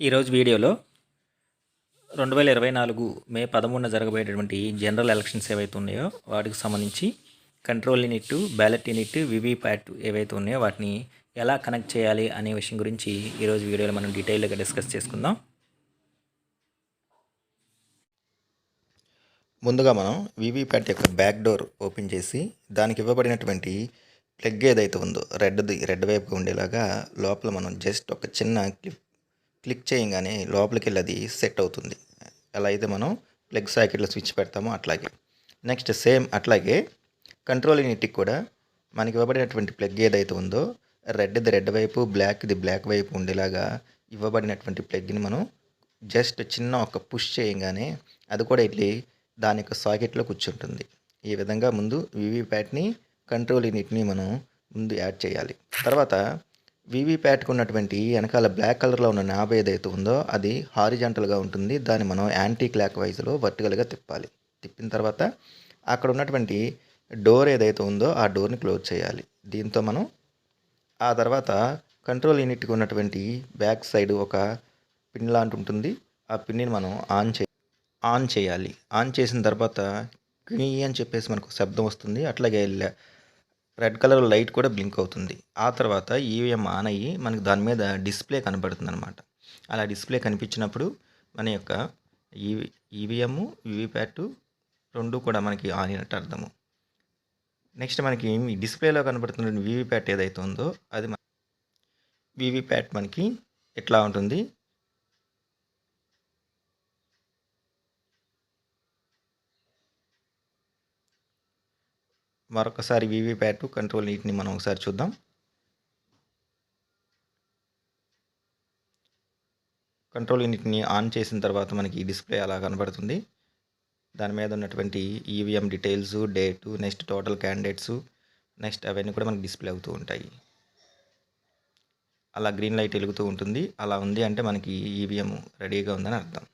ఈరోజు వీడియోలో రెండు వేల ఇరవై నాలుగు మే పదమూడున జరగబోయేటటువంటి జనరల్ ఎలక్షన్స్ ఏవైతే ఉన్నాయో వాటికి సంబంధించి control unit ballot unit VVPAT ఏవైతే ఉన్నాయో వాటిని ఎలా కనెక్ట్ చేయాలి అనే విషయం గురించి ఈరోజు వీడియోలో మనం డీటెయిల్గా డిస్కస్ చేసుకుందాం. ముందుగా మనం వివిప్యాట్ యొక్క బ్యాక్ డోర్ ఓపెన్ చేసి దానికి ఇవ్వబడినటువంటి ప్లగ్ ఏదైతే ఉందో రెడ్ది రెడ్ వైపుగా ఉండేలాగా లోపల మనం జస్ట్ ఒక చిన్న క్లిప్ క్లిక్ చేయగానే లోపలికి వెళ్ళి అది సెట్ అవుతుంది. ఎలా అయితే మనం ప్లగ్ సాకెట్లో స్విచ్ పెడతామో అట్లాగే. నెక్స్ట్ సేమ్ అట్లాగే కంట్రోల్ యూనిట్కి కూడా మనకి ఇవ్వబడినటువంటి ప్లగ్ ఏదైతే ఉందో రెడ్ది రెడ్ వైపు బ్లాక్ది బ్లాక్ వైపు ఉండేలాగా ఇవ్వబడినటువంటి ప్లగ్ని మనం జస్ట్ చిన్న ఒక పుష్ చేయగానే అది కూడా వెళ్ళి దాని యొక్క సాకెట్లో కూర్చుంటుంది. ఈ విధంగా ముందు వీవీప్యాట్ని కంట్రోల్ యూనిట్ని మనం ముందు యాడ్ చేయాలి. తర్వాత వీవీప్యాట్కి ఉన్నటువంటి వెనకాల బ్లాక్ కలర్లో ఉన్న నాబ్ ఏదైతే ఉందో అది హారిజాంటల్గా ఉంటుంది. దాన్ని మనం యాంటీ క్లాక్ వైజ్లో వర్టికల్గా తిప్పాలి. తిప్పిన తర్వాత అక్కడ ఉన్నటువంటి డోర్ ఏదైతే ఉందో ఆ డోర్ని క్లోజ్ చేయాలి. దీంతో మనం ఆ తర్వాత కంట్రోల్ యూనిట్కి ఉన్నటువంటి బ్యాక్ సైడ్ ఒక పిన్ లాంటి ఉంటుంది. ఆ పిన్ని మనం ఆన్ చే ఆన్ చేయాలి. ఆన్ చేసిన తర్వాత క్వీ అని చెప్పేసి మనకు శబ్దం వస్తుంది. అట్లాగే రెడ్ కలర్ లైట్ కూడా బ్లింక్ అవుతుంది. ఆ తర్వాత ఈవీఎం ఆన్ అయ్యి మనకి దాని మీద డిస్ప్లే కనబడుతుంది అనమాట అలా డిస్ప్లే కనిపించినప్పుడు మన యొక్క ఈవీ ఈవీఎం వివిప్యాట్ రెండు కూడా మనకి ఆన్ అయినట్టు అర్థము. నెక్స్ట్ మనకి డిస్ప్లేలో కనబడుతున్న వివిప్యాట్ ఏదైతే ఉందో అది వివిప్యాట్ మనకి ఎట్లా ఉంటుంది? మరొకసారి వీవీప్యాట్ కంట్రోల్ నీట్ని మనం ఒకసారి చూద్దాం. కంట్రోల్ యూనిట్ని ఆన్ చేసిన తర్వాత మనకి ఈ డిస్ప్లే అలా కనబడుతుంది. దాని మీద ఉన్నటువంటి EVM details date next total candidates next అవన్నీ కూడా మనకి డిస్ప్లే అవుతూ ఉంటాయి. అలా గ్రీన్ లైట్ వెలుగుతూ ఉంటుంది. అలా ఉంది అంటే మనకి ఈవీఎం రెడీగా ఉందని అర్థం.